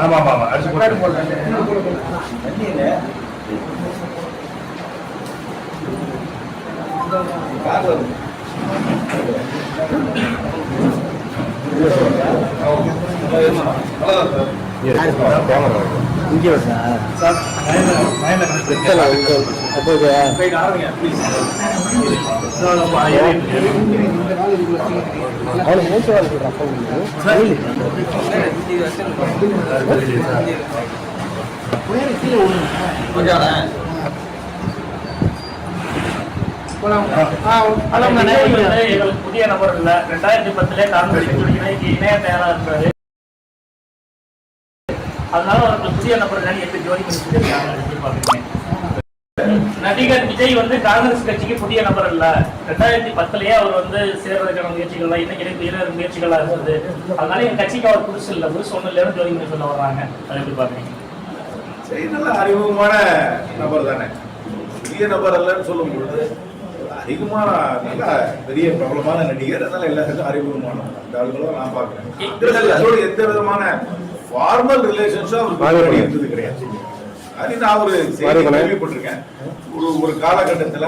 ஆமா ஆமா ஆமா அடிச்சு போட்டு இங்கே வருதா சார். நயன நயன கணக்கு புதிய நபர் இல்ல ரெண்டாயிரத்தி பத்துல காங்கிரஸ் இன்னைக்கு இணைய தயாரா இருக்காரு அதனால அவருக்கு புதிய நபர் இல்லைன்னு எப்படி ஜோடி பண்ணி எதிர்பார்க்குறீங்க நடிகர் விஜய் வந்து காங்கிரஸ் கட்சிக்கு புதிய நபர் இல்ல. ரெண்டாயிரத்தி பத்துலயே அவர் வந்து சேர்றதுக்கான முயற்சிகள் இணைப்பு இரு முயற்சிகளா இருந்தது. அதனால எங்க கட்சிக்கு அவர் புதுசு இல்ல. புதுசு ஒண்ணு இல்லைன்னு ஜோதி பண்ணி சொல்ல வர்றாங்க. அதை எப்படி பாக்குறீங்க? சரி நல்ல அறிமுகமான நபர் தானே. பெரிய நபர் அல்லன்னு சொல்லும் பொழுது அதிகமான நல்ல பெரிய பிரபலமான நடிகர் அதனால எல்லாத்துக்கும் அறிமுகமான அந்த ஆளுகளும் நான் பார்க்கிறேன். அதோட எந்த விதமான ஃபார்மல் ரிலேஷன்ஸும் இருந்தது கிடையாது. அது நான் ஒரு கேள்விப்பட்டிருக்கேன். ஒரு ஒரு காலகட்டத்துல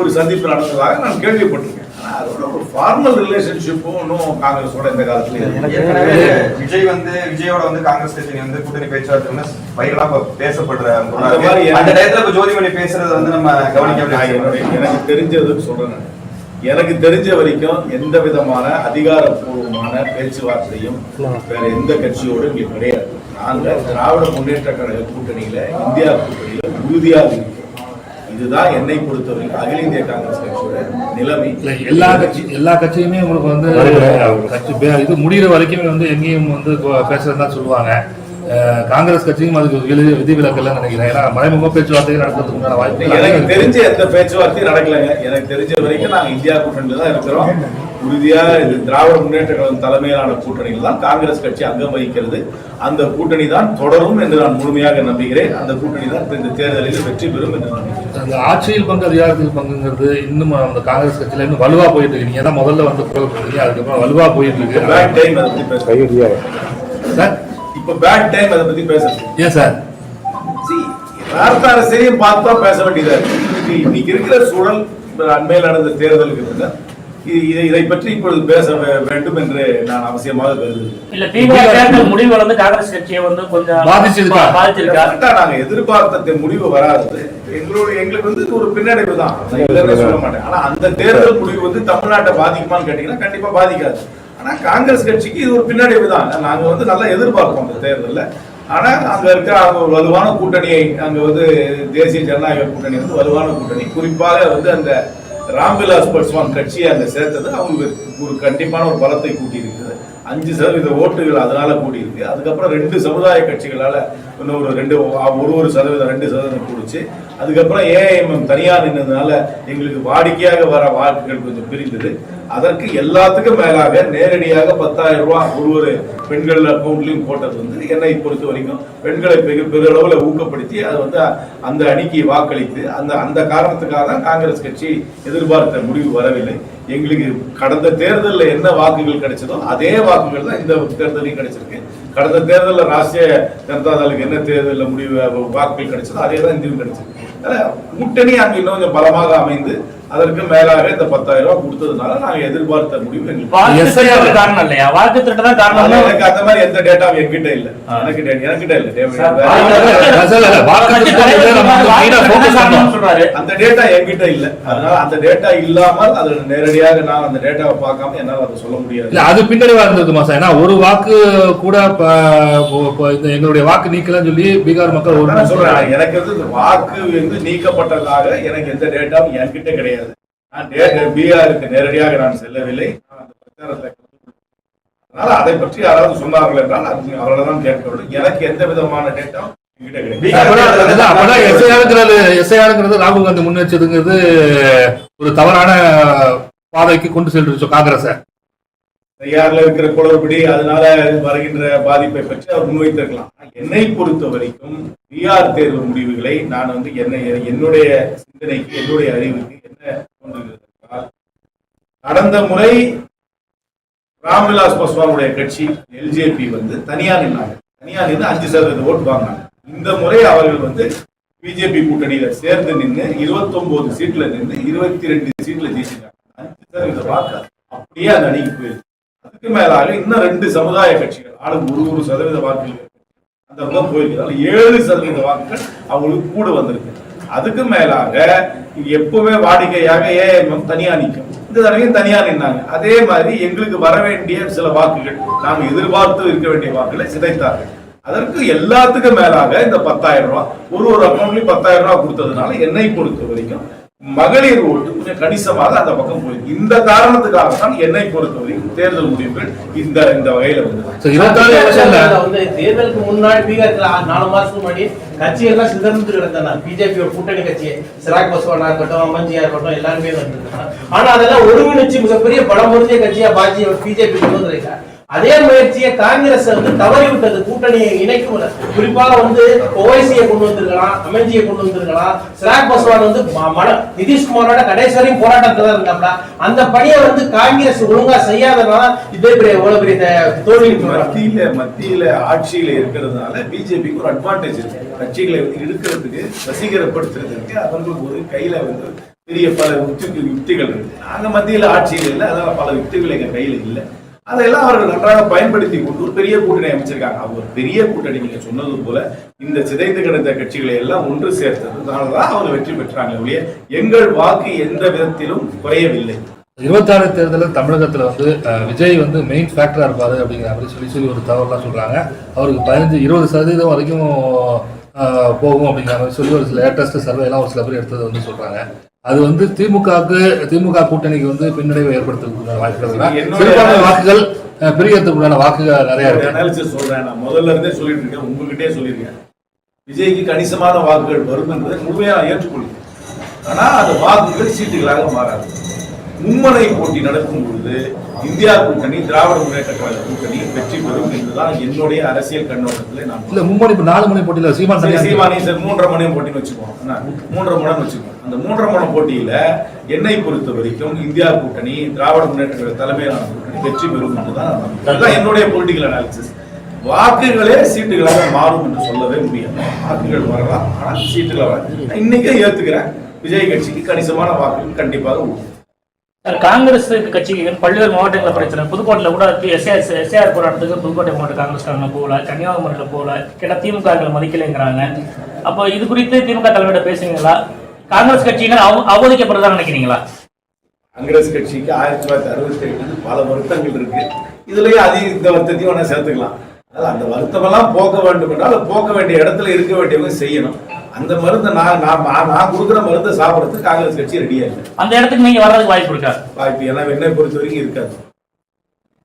ஒரு சந்திப்பு நடந்ததாக நான் கேள்விப்பட்டிருக்கேன். அதோட ஒரு ஃபார்மல் ரிலேஷன்ஷிப்பும் இன்னும் காங்கிரஸோட இந்த காலத்துல. ஏற்கனவே விஜய் வந்து விஜயோட வந்து காங்கிரஸ் கட்சி வந்து கூட்டணி பேச்சுவார்த்தை வைரலா பேசப்படுற ஒரு அந்த டயத்துல ஜோதிமணி பேசுறது வந்து நம்ம கவனிக்க எனக்கு தெரிஞ்சது சொல்றேன். எனக்கு தெரிஞ்ச வரைக்கும் எந்த விதமான அதிகாரப்பூர்வமான பேச்சுவார்த்தையும் வேற எந்த கட்சியோடும் இங்க கிடையாது. நாங்க திராவிட முன்னேற்ற கழக கூட்டணியில இந்தியா கூட்டணியில உறுதியாக இருக்கிறோம். இதுதான் என்னை பொறுத்தவரைக்கும் அகில இந்திய காங்கிரஸ் கட்சியோட நிலைமை. இல்ல, எல்லா கட்சி எல்லா கட்சியுமே உங்களுக்கு வந்து கட்சி இது முடிகிற வரைக்குமே வந்து எங்கேயும் வந்து பேசுறதுன்னு தான் சொல்லுவாங்க. காங்கிரஸ் கட்சியும் அதுக்கு விதி- விதிவிலக்கெல்லாம் நினைக்கிறேன். ஏன்னா மறைமுக பேச்சுவார்த்தை நடக்கிறதுக்கு உண்டான வாய்ப்பு எனக்கு தெரிஞ்ச எந்த பேச்சுவார்த்தையும் நடக்கலைங்க. எனக்கு தெரிஞ்ச வரைக்கும் நாங்க இந்தியா கூட்டணியில தான் இருக்கிறோம். உறுதியா இது திராவிட முன்னேற்ற கழகம் தலைமையிலான கூட்டணியில் தான் காங்கிரஸ் கட்சி அங்கம் வகிக்கிறது. அந்த கூட்டணி தான் தொடரும் என்று நான் முழுமையாக நம்புகிறேன். அந்த கூட்டணி தான் இந்த தேர்தலில் வெற்றி பெறும் என்று நான் நம்புகிறேன். அந்த ஆட்சியில் பங்கு அதிகாரத்தில் பங்குங்கிறது இன்னும் அந்த காங்கிரஸ் கட்சியில இன்னும் வலுவா போயிட்டு இருக்கு. நீங்க தான் முதல்ல வந்து குரல் கொடுத்தீங்க அதுக்கப்புறம் வலுவா போயிட்டு இருக்கு. சார் இப்ப பேட் டைம் அதை பத்தி பேசுறது ஏன் சார் See, யதார்த்த அரசியலையும் பார்த்து தான் பேச வேண்டியதா இருக்கு. இன்னைக்கு- இருக்கிற சூழல் அண்மையில் நடந்த தேர்தலுக்கு இதை இதை பற்றி இப்பொழுது பேச வேண்டும் என்று நான் அவசியமாக கருதுகிறேன். இல்ல திமுக தேர்தல் முடிவுகள் வந்து காங்கிரஸ் கட்சியை வந்து கொஞ்சம் பாதிச்சிருக்கா? நாங்க எதிர்பார்த்த முடிவு வராது. எங்களுடைய எங்களுக்கு வந்து ஒரு பின்னடைவு தான். சொல்ல மாட்டேன். ஆனா அந்த தேர்தல் முடிவு வந்து தமிழ்நாட்டை பாதிக்குமான்னு கேட்டீங்கன்னா கண்டிப்பா பாதிக்காது. ஆனா காங்கிரஸ் கட்சிக்கு இது ஒரு பின்னடைவு தான் நாங்க வந்து நல்லா எதிர்பார்ப்போம் அந்த தேர்தலில். ஆனா அங்க இருக்க அவங்க ஒரு வலுவான கூட்டணியை அங்க வந்து தேசிய ஜனநாயக கூட்டணி வந்து வலுவான கூட்டணி. குறிப்பாக வந்து அந்த ராம்விலாஸ் பஸ்வான் கட்சியை அங்க சேர்த்தது. அவங்களுக்கு ஒரு கண்டிப்பான ஒரு பலத்தை கூட்டி இருக்குது அஞ்சு சதவீத ஓட்டுகள் அதனால கூடி அதுக்கப்புறம் ரெண்டு சமுதாய கட்சிகளால் இன்னும் ஒரு ரெண்டு ஒரு ஒரு சதவீதம் ரெண்டு சதவீதம் கூடிச்சு. அதுக்கப்புறம் ஏஐஎம்எம் தனியார் நின்றதுனால எங்களுக்கு வாடிக்கையாக வர வாக்குகள் கொஞ்சம் பிரிந்தது. அதற்கு எல்லாத்துக்கும் மேலாக நேரடியாக பத்தாயிரம் ரூபா ஒரு ஒரு பெண்கள் அக்கௌண்ட்லையும் போட்டது வந்து என்னை பொறுத்த வரைக்கும் பெண்களை பெரு பெருளவில் ஊக்கப்படுத்தி அது வந்து அந்த அணிக்கு வாக்களித்து அந்த அந்த காரணத்துக்காக தான் காங்கிரஸ் கட்சி எதிர்பார்த்த முடிவு வரவில்லை. எங்களுக்கு கடந்த தேர்தலில் என்ன வாக்குகள் கிடைச்சதோ அதே வாக்குகள் தான் இந்த தேர்தலையும் கிடைச்சிருக்கு. கடந்த தேர்தலில் ராஷ்டிரிய ஜனதா தளுக்கு என்ன தேர்தலில் முடிவு வாக்குகள் கிடைச்சதோ அதே தான் இந்தியும் கிடைச்சிருக்கு. கூட்டணி அங்கே இன்னும் கொஞ்சம் பலமாக அமைந்து அதற்கு மேலாக இந்த பத்தாயிரம் ரூபாய் கொடுத்ததுனால நாங்க எதிர்பார்த்த முடிவு எங்களுக்கு காரணம் இல்லையா? வாக்கு திருட்டு தான் காரணம். எனக்கு அந்த மாதிரி எந்த டேட்டாவும் என்கிட்ட இல்ல. எனக்கு டே- எனக்கிட்ட இல்ல. அந்த டேட்டா என்கிட்ட இல்ல. அதனால அந்த டேட்டா இல்லாமல் அது நேரடியாக நான் அந்த டேட்டாவை பார்க்காம என்னால அதை சொல்ல முடியாது. இல்ல அது பின்னடைவா இருந்தது மாசம் ஏன்னா ஒரு வாக்கு கூட எங்களுடைய வாக்கு நீக்கலன்னு சொல்லி பீகார் மக்கள் சொல்றேன் எனக்கு வந்து இந்த வாக்கு வந்து நீக்கப்பட்டதாக எனக்கு எந்த டேட்டாவும் என்கிட்ட கிடையாது. நான் டேட்டா பீகாருக்கு நேரடியாக நான் செல்லவில்லை. அந்த பிரச்சாரத்தை அதனால அதை பற்றி யாராவது சொன்னார்கள் என்றால் அது அவர்களை தான் கேட்க வேண்டும் எனக்கு எந்த விதமான எஸ்ஐஆருங்கிறது ராகுல் காந்தி முன் வச்சதுங்கிறது ஒரு தவறான பாதைக்கு கொண்டு சென்றுச்சு காங்கிரஸ. தயாரில் இருக்கிற குளறுபடி அதனால வருகின்ற பாதிப்பை பற்றி அவர் முன்வைத்திருக்கலாம். என்னை பொறுத்த வரைக்கும் பிஆர் தேர்வு முடிவுகளை நான் வந்து என்ன என்னுடைய சிந்தனைக்கு என்னுடைய அறிவுக்கு என்ன கடந்த முறை ராம்விலாஸ் பாஸ்வானுடைய கட்சி எல்ஜேபி வந்து தனியா நின்னாங்க. தனியா நின்று அஞ்சு சதவீத ஓட்டு வாங்கினாங்க. இந்த முறை அவர்கள் வந்து பிஜேபி கூட்டணியில சேர்ந்து நின்று 29 சீட்ல நின்று இருபத்தி ரெண்டு சீட்ல ஜெயிச்சிருக்காங்க அஞ்சு சதவீத வாக்கு அப்படியே அந்த அணிக்கு போயிருக்கு அதுக்கு மேலாக இன்னும் ரெண்டு சமுதாய கட்சிகள் ஆளுக்கு ஒரு ஒரு சதவீத வாக்குகள் அந்த பக்கம் போயிருக்கு ஏழு சதவீத வாக்குகள் அவங்களுக்கு கூட வந்திருக்கு. அதுக்கு மேலாக எப்பவுமே வாடிக்கையாக ஏஎம்எம் தனியா நிற்கும் இந்த தடவையும் தனியா நின்னாங்க. அதே மாதிரி எங்களுக்கு வர வேண்டிய சில வாக்குகள் நாம் எதிர்பார்த்து இருக்க வேண்டிய வாக்குகளை சிதைத்தார்கள். அதற்கு எல்லாத்துக்கும் மேலாக இந்த பத்தாயிரம் ரூபாய் ஒரு ஒரு அக்கௌண்ட்லயும் பத்தாயிரம் ரூபாய் கொடுத்ததுனால என்னை பொறுத்த வரைக்கும் மகளிர் ஓட்டு கொஞ்சம் கணிசமாக அந்த பக்கம் போயிருக்கு இந்த காரணத்துக்காக தான் என்னை பொறுத்த வரைக்கும் தேர்தல் முடிவுகள் இந்த இந்த வகையில வந்து தேர்தலுக்கு முன்னாடி பீகார்ல நாலு மாசத்துக்கு முன்னாடி கட்சிகள்லாம் சிதறந்து கிடந்தன பிஜேபியோட கூட்டணி கட்சி. சிராக் பஸ்வானா இருக்கட்டும் அம்மஞ்சியா இருக்கட்டும் எல்லாருமே வந்திருக்காங்க ஆனா அதெல்லாம் ஒருங்கிணைச்சு மிகப்பெரிய பலம் பொருந்திய கட்சியா பாஜி பிஜேபி கொண்டு வந்திருக்காங்க. அதே முயற்சியை காங்கிரஸ் வந்து தவறி விட்டது கூட்டணியை இணைக்கும் குறிப்பாக வந்து ஓவைசியை கொண்டு வந்திருக்கலாம் அமெஞ்சியை கொண்டு வந்திருக்கலாம். சிராக் பஸ்வான் வந்து நிதிஷ்குமாரோட கடைசி வரையும் போராட்டத்துல தான் இருந்தாப்ல. அந்த பணியை வந்து காங்கிரஸ் ஒழுங்கா செய்யாதனால இதே பெரிய எவ்வளவு பெரிய தோல்வி மத்தியில மத்தியில ஆட்சியில இருக்கிறதுனால பிஜேபிக்கு ஒரு அட்வான்டேஜ் இருக்கு. கட்சிகளை வந்து இழுக்கிறதுக்கு வசீகரப்படுத்துறதுக்கு அவங்களுக்கு ஒரு கையில வந்து பெரிய பல யுக்தி யுக்திகள் இருக்கு. நாங்க மத்தியில ஆட்சியில் இல்லை அதனால பல யுக்திகள் எங்க கையில இல்லை. அதையெல்லாம் அவர்கள் நன்றாக பயன்படுத்தி கொண்டு ஒரு பெரிய கூட்டணி அமைச்சிருக்காங்க. அவங்க ஒரு பெரிய கூட்டணி நீங்க சொன்னது போல இந்த சிதைந்து கிடந்த கட்சிகளை எல்லாம் ஒன்று சேர்த்ததுனாலதான் அவங்க வெற்றி பெற்றாங்க ஒழிய எங்கள் வாக்கு எந்த விதத்திலும் குறையவில்லை. இருபத்தாறு தேர்தலில் தமிழகத்தில் வந்து விஜய் வந்து மெயின் ஃபேக்டராக இருப்பார் அப்படிங்கிற மாதிரி சொல்லி சொல்லி ஒரு தகவலாம் சொல்கிறாங்க அவருக்கு பதினஞ்சு இருபது சதவீதம் வரைக்கும் போகும் அப்படிங்கிற மாதிரி சொல்லி ஒரு லேட்டஸ்ட் சர்வே எல்லாம் ஒரு சில பேர் எடுத்தது வந்து சொல்கிறாங்க அது வந்து திமுகவுக்கு திமுக கூட்டணிக்கு வந்து பின்னடைவை இருக்கு. என்னுடைய- சிறுபான்மை வாக்குகள் அஹ், பிரியறதுக்குண்டான வாக்குகள் நிறைய இருக்கு. சொல்றேன் நான். முதல்ல இருந்தே சொல்லிட்டு இருக்கேன் உங்ககிட்டே சொல்லியிருக்கேன். விஜய்க்கு கணிசமான வாக்குகள் வரும் என்பதை முழுமையா நான் ஏற்றுக்கொள்கிறேன் ஆனா அந்த வாக்குகள் சீட்டுகளாக மாறாது. மும்மனை போட்டி நடக்கும் பொழுது இந்தியா கூட்டணி திராவிட முன்னேற்ற கழக கூட்டணி வெற்றி பெறும் என்றுதான் என்னுடைய அரசியல் கண்ணோட்டத்தில் நான் இல்ல மும்மணி இப்ப நாலு மணி போட்டியில சீமான் சீமானி சார் மூன்றரை மணியும் போட்டின்னு வச்சுக்குவோம் என்ன? மூன்றரை மணி வச்சுக்குவோம் அந்த மூன்றரை மணி போட்டியில என்னை பொறுத்த வரைக்கும் இந்தியா கூட்டணி திராவிட முன்னேற்ற கழக தலைமையிலான கூட்டணி வெற்றி பெறும் என்றுதான். அதுதான் என்னுடைய பொலிட்டிக்கல் அனாலிசிஸ் வாக்குகளே சீட்டுகளாக மாறும் என்று சொல்லவே முடியாது. வாக்குகள் வரலாம் ஆனால் சீட்டுகள் வர இன்னைக்கே ஏத்துக்கிறேன். விஜய் கட்சிக்கு கணிசமான வாக்குகள் கண்டிப்பாக உண்டு. காங்கிரஸ் கட்சிக்கு பல்வேறு மாவட்டங்களில் பிரச்சனை. புதுக்கோட்டையில் கூட எஸ்ஆர் எஸ்ஆர் போராட்டத்துக்கு புதுக்கோட்டை மாவட்ட காங்கிரஸ்காரங்க போகல கன்னியாகுமரியில் போகல கேட்டால் திமுக மதிக்கலைங்கிறாங்க. அப்போ இது குறித்து திமுக தலைவர்கிட்ட பேசுவீங்களா காங்கிரஸ் கட்சியினர் அவ அவதிக்கப்படுறதா நினைக்கிறீங்களா? காங்கிரஸ் கட்சிக்கு ஆயிரத்தி தொள்ளாயிரத்தி அறுபத்தி ஏழு பல வருத்தங்கள் இருக்கு. இதுலயே அதிக இந்த வருத்தத்தையும் வேணா சேர்த்துக்கலாம். அதனால அந்த வருத்தம் எல்லாம் போக்க வேண்டும் என்றால் போக போக்க வேண்டிய இடத்துல இருக்க வேண்டியவங்க செய்யணும். அந்த மருந்தை நான் நான் நான் கொடுக்குற மருந்தை சாப்பிடறதுக்கு காங்கிரஸ் கட்சி ரெடியா இல்லை. அந்த இடத்துக்கு நீங்க வர்றதுக்கு வாய்ப்பு இருக்கா? வாய்ப்பு ஏன்னா என்னை பொறுத்த வரைக்கும் இருக்காது.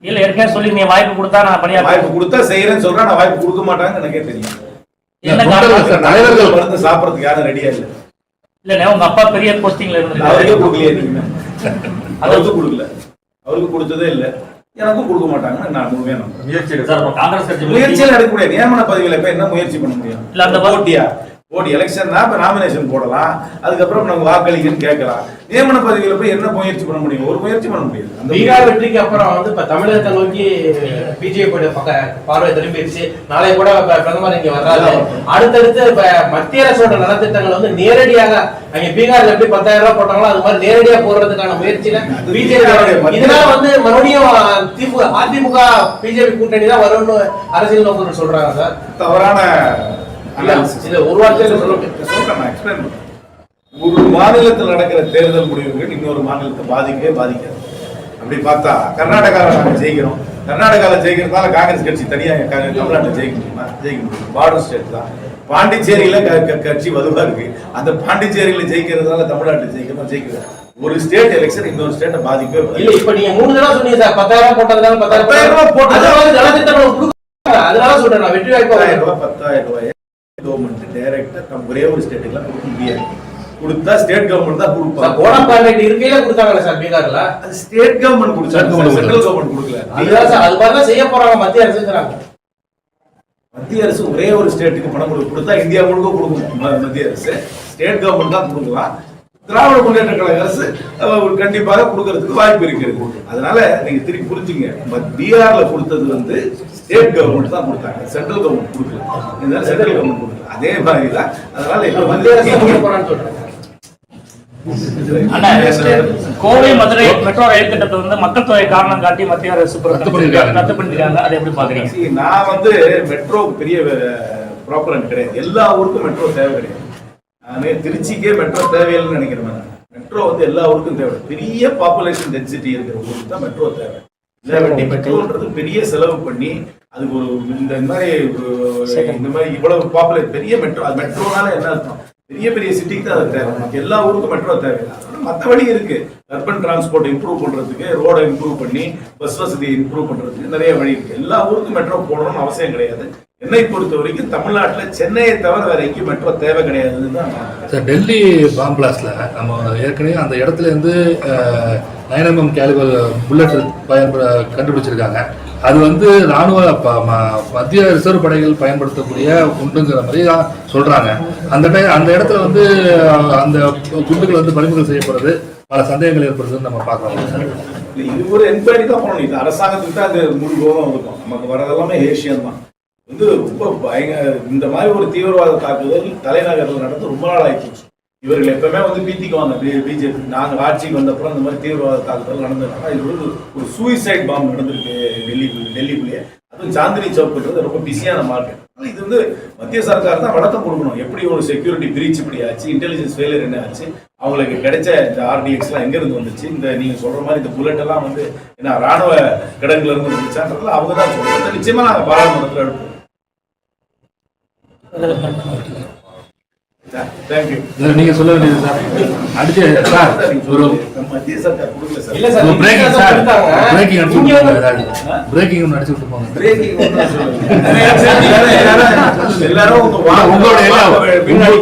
இல்ல ஏற்கனவே சொல்லி நீங்க வாய்ப்பு கொடுத்தா நான் பணியாற்ற வாய்ப்பு கொடுத்தா செய்யறேன்னு சொல்றேன் நான் வாய்ப்பு கொடுக்க மாட்டாங்கன்னு எனக்கே தெரியும். தலைவர்கள் மருந்து சாப்பிடறதுக்கு யாரும் ரெடியா இல்லை. இல்லண்ணே உங்க அப்பா பெரிய போஸ்டிங்ல அவருக்கே இருந்திருக்காரு கொடுக்கலையே நீங்க. அவருக்கு கொடுக்கல. அவருக்கு கொடுத்ததே இல்லை. எனக்கும் கொடுக்க மாட்டாங்கன்னு நான் முழுமையா நம்புறேன். முயற்சி காங்கிரஸ் கட்சி முயற்சியில் எடுக்க முடியாது நியமன பதவியில இப்ப என்ன முயற்சி பண்ண முடியும்? இல்ல, அந்த போட்டியா? போட்டி எலெக்ஷன்னா இப்ப நாமினேஷன் போடலாம். அதுக்கப்புறம் நம்ம வாக்களிக்கன்னு கேட்கலாம். நியமன பதவியில போய் என்ன முயற்சி பண்ண முடியும்? ஒரு முயற்சி பண்ண முடியாது. அந்த பீகார் வெற்றிக்கு அப்புறம் வந்து இப்ப தமிழகத்தை நோக்கி பிஜேபி பக்க பார்வை திரும்பிடுச்சு நாளை கூட பிரதமர் இங்க வர்றாரு. அடுத்தடுத்து இப்ப மத்திய அரசோட நலத்திட்டங்கள் வந்து நேரடியாக அங்க பீகார்ல எப்படி பத்தாயிரம் ரூபாய் போட்டாங்களோ அது மாதிரி நேரடியா போடுறதுக்கான முயற்சியில பிஜேபி இதனால வந்து மறுபடியும் திமுக அதிமுக பிஜேபி கூட்டணி தான் வரும்னு அரசியல் நோக்கர்கள் சொல்றாங்க சார். தவறான ஒரு வார்த்தையில. சொல்றேன். ஒரு மாநிலத்தில் நடக்கிற தேர்தல் முடிவுகள் இன்னொரு மாநிலத்தை பாதிக்கவே பாதிக்காது. அப்படி பார்த்தா கர்நாடகாவில் நாங்க ஜெயிக்கிறோம். கர்நாடகாவில் ஜெயிக்கிறதால காங்கிரஸ் கட்சி தனியா க- தமிழ்நாட்டில் ஜெயிக்க முடியுமா? ஜெயிக்க முடியும். பார்டர் ஸ்டேட் தான். பாண்டிச்சேரியில க- க- கட்சி வலுவா இருக்கு. அந்த பாண்டிச்சேரியில ஜெயிக்கிறதுனால தமிழ்நாட்டில் ஜெயிக்கணும் ஜெயிக்கிறது ஒரு ஸ்டேட் எலெக்ஷன் இன்னொரு ஸ்டேட்டை பாதிக்கவே இல்ல. இப்ப நீங்க மூணு தடவை சொன்னீங்க சார். பத்தாயிரம் ரூபாய் போட்டதுனால பத்தாயிரம் பத்தாயிரம் ரூபாய் போட்டது- அதனால சொல்றேன் நான். வெற்றி வாய்ப்பு பத்தாயிரம் ரூபாய். கவர்மெண்ட் டைரக்டா நம்ம ஒரே ஒரு ஸ்டேட்டுக்குலாம் கொடுக்க முடியாது. கொடுத்தா ஸ்டேட் கவர்மெண்ட் தான் கொடுப்பாங்க. கான்ட்ராக்ட் இருக்கையில கொடுத்தாங்களே சார் பீகார்ல? அது state government government central government கொடுக்கல. அதுதான் சார் அது மாதிரி தான் செய்ய போறாங்க மத்திய அரசுங்கிறாங்க மத்திய அரசு ஒரே ஒரு ஸ்டேட்டுக்கு பணம் கொடுக்க கொடுத்தா இந்தியா முழுக்க கொடுக்கும் மத்திய அரசு. ஸ்டேட் கவர்மெண்ட் தான் கொடுக்கலாம். திராவிட முன்னேற்ற கழக அரசு கண்டிப்பாக கொடுக்கறதுக்கு வாய்ப்பு இருக்கிறது அதனால நீங்க திருப்பி புரிஞ்சுங்க. பட் பீகார்ல கொடுத்தது வந்து ஸ்டேட் கவர்மெண்ட் தான் கொடுத்தாங்க. சென்ட்ரல் கவர்மெண்ட் கொடுக்கல. இதனால சென்ட்ரல் கவர்மெண்ட் கொடுக்கல. அதே மாதிரி தான் அதனால இப்ப மத்திய அரசு கோவை மதுரை மெட்ரோ ரயில் திட்டத்தை வந்து மக்கள் தொகை காரணம் காட்டி மத்திய அரசு ரத்து பண்ணிருக்காங்க. அதை எப்படி பாக்குறீங்க? நான் வந்து மெட்ரோ பெரிய ப்ராப்பரன் கிடையாது. எல்லா ஊருக்கும் மெட்ரோ தேவை கிடையாது. நானே திருச்சிக்கே மெட்ரோ தேவையில்லைன்னு நினைக்கிறேன் மெட்ரோ வந்து எல்லா ஊருக்கும் தேவை. பெரிய பாப்புலேஷன் டென்சிட்டி இருக்கிற ஊருக்கு தான் மெட்ரோ தேவை. வண்டி மெட்ரோன்றது பெரிய செலவு பண்ணி அதுக்கு ஒரு இந்த மாதிரி இந்த மாதிரி இவ்வளவு பாப்புலேட் பெரிய மெட்ரோ அது மெட்ரோனால என்ன அர்த்தம்? பெரிய பெரிய சிட்டிக்கு தான் அது தேவை. நமக்கு எல்லா ஊருக்கும் மெட்ரோ தேவையில்லை. வழி இருக்கு. அர்பன் டிரான்ஸ்போர்ட் இம்ப்ரூவ் பண்றதுக்கு ரோடை இம்ப்ரூவ் பண்ணி பஸ் வசதியை இம்ப்ரூவ் பண்றதுக்கு நிறைய வழி இருக்கு. எல்லா ஊருக்கும் மெட்ரோ போடணும்னு அவசியம் கிடையாது. என்னை பொறுத்த வரைக்கும் தமிழ்நாட்டுல சென்னையை தவிர வேற எங்கேயும் மெட்ரோ தேவை கிடையாதுன்னு தான். சார் டெல்லி பாம் பிளாஸ்ட்ல நம்ம ஏற்கனவே அந்த இடத்துல இருந்து நைன் எம்எம் கேலிபர் புல்லட் பயன்பட கண்டுபிடிச்சிருக்காங்க. அது வந்து ராணுவ மத்திய ரிசர்வ் படைகள் பயன்படுத்தக்கூடிய குண்டுங்கிற மாதிரி சொல்றாங்க. அந்த டை- அந்த இடத்துல வந்து அந்த குண்டுகள் வந்து பறிமுதல் செய்யப்படுறது பல சந்தேகங்கள் ஏற்படுறதுன்னு நம்ம பார்க்கலாம் இது ஒரு என்கொயரி தான் பண்ணணும் இது அரசாங்கத்துக்கு தான் அது முடிவோம் இருக்கும் நமக்கு வரதெல்லாமே ஏஷியன் தான். வந்து ரொம்ப பயங்கர இந்த மாதிரி ஒரு தீவிரவாத தாக்குதல் தலைநகரில் நடந்து ரொம்ப நாள் ஆயிடுச்சு இவர்கள் எப்பவுமே வந்து பீத்திக்குவாங்க. பிஜேபி நாங்கள் ஆட்சிக்கு வந்தப்புறம் இந்த மாதிரி தீவிரவாத தாக்குதல் நடந்ததுனால இது ஒரு ஒரு சூசைட் பாம்பு நடந்திருக்கு டெல்லி டெல்லிக்குள்ளேயே. அதுவும் சாந்தினி சவுக்குன்றது ரொம்ப பிஸியான மார்க்கெட். இது வந்து மத்திய சர்க்கார் தான் வழக்கம் கொடுக்கணும். எப்படி ஒரு செக்யூரிட்டி பிரீச் இப்படி ஆச்சு இன்டெலிஜென்ஸ் ஃபெயிலியர் என்ன ஆச்சு அவங்களுக்கு கிடைச்ச இந்த ஆர்டிஎக்ஸ்லாம் எங்கேருந்து வந்துச்சு இந்த நீங்கள் சொல்கிற மாதிரி இந்த புல்லட் எல்லாம் வந்து என்ன ராணுவ கிடங்குல இருந்து வந்துச்சான்றதுல அவங்க தான் சொல்கிறோம் நிச்சயமாக நாங்கள் பாராளுமன்றத்தில் எடுப்போம். Thank you. நீங்க சொல்ல வேண்டியது சார் அடிச்சு சார் ஒரு பிரேக்கிங். பிரேக்கிங் அடிச்சு அடிச்சு விட்டு போங்க எல்லாரும் உங்களோட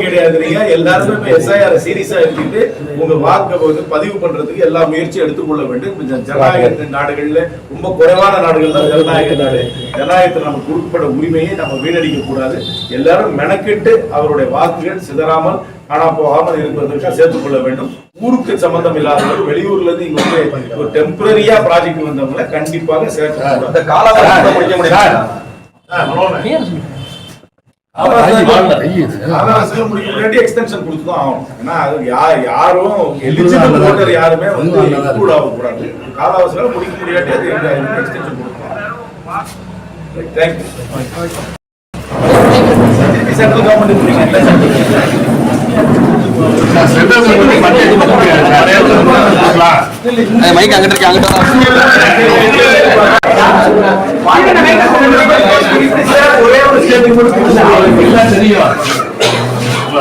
கிடையாது நீங்க எல்லாருமே எஸ்ஐஆர் சீரியஸா எடுத்துட்டு உங்க வாக்கை வந்து பதிவு பண்றதுக்கு எல்லா முயற்சியும் எடுத்துக்கொள்ள வேண்டும். ஜனநாயக நாடுகள்ல ரொம்ப குறைவான நாடுகள் தான் ஜனநாயக நாடு. ஜனநாயகத்தில் நமக்கு கொடுக்கப்பட்ட உரிமையை நம்ம வீணடிக்க கூடாது. எல்லாரும் மெனக்கிட்டு அவருடைய வாக்குகள் சிதறாமல் ஆனா போகாமல் இருப்பதற்காக சேர்த்துக் கொள்ள வேண்டும். ஊருக்கு சம்பந்தம் இல்லாதவர்கள் வெளியூர்ல இருந்து இங்க வந்து ஒரு டெம்பரரியா ப்ராஜெக்ட் வந்தவங்களை கண்டிப்பாக சேர்க்க இந்த காலாவகாசத்தை முடிக்க முன்னாடி எக்ஸ்டென்ஷன் கொடுத்து தான் ஆகணும். ஏன்னா அது யா- யாரும் எலிஜிபிள் ஓட்டர் யாருமே வந்து இன்க்ளூட் ஆகக்கூடாது. காலவாசியில முடிக்க முடியாட்டி அது எக்ஸ்டென்ஷன் கொடுக்கலாம். தேங்க்யூ இடத்துல கொடுக்கலாம். மைக் அங்கிட்டு இருக்கு அங்கிட்ட ஒரே ஒரு தெரியும்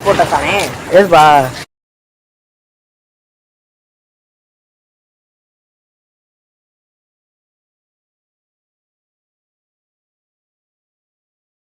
மட்டும் தான் எஸ்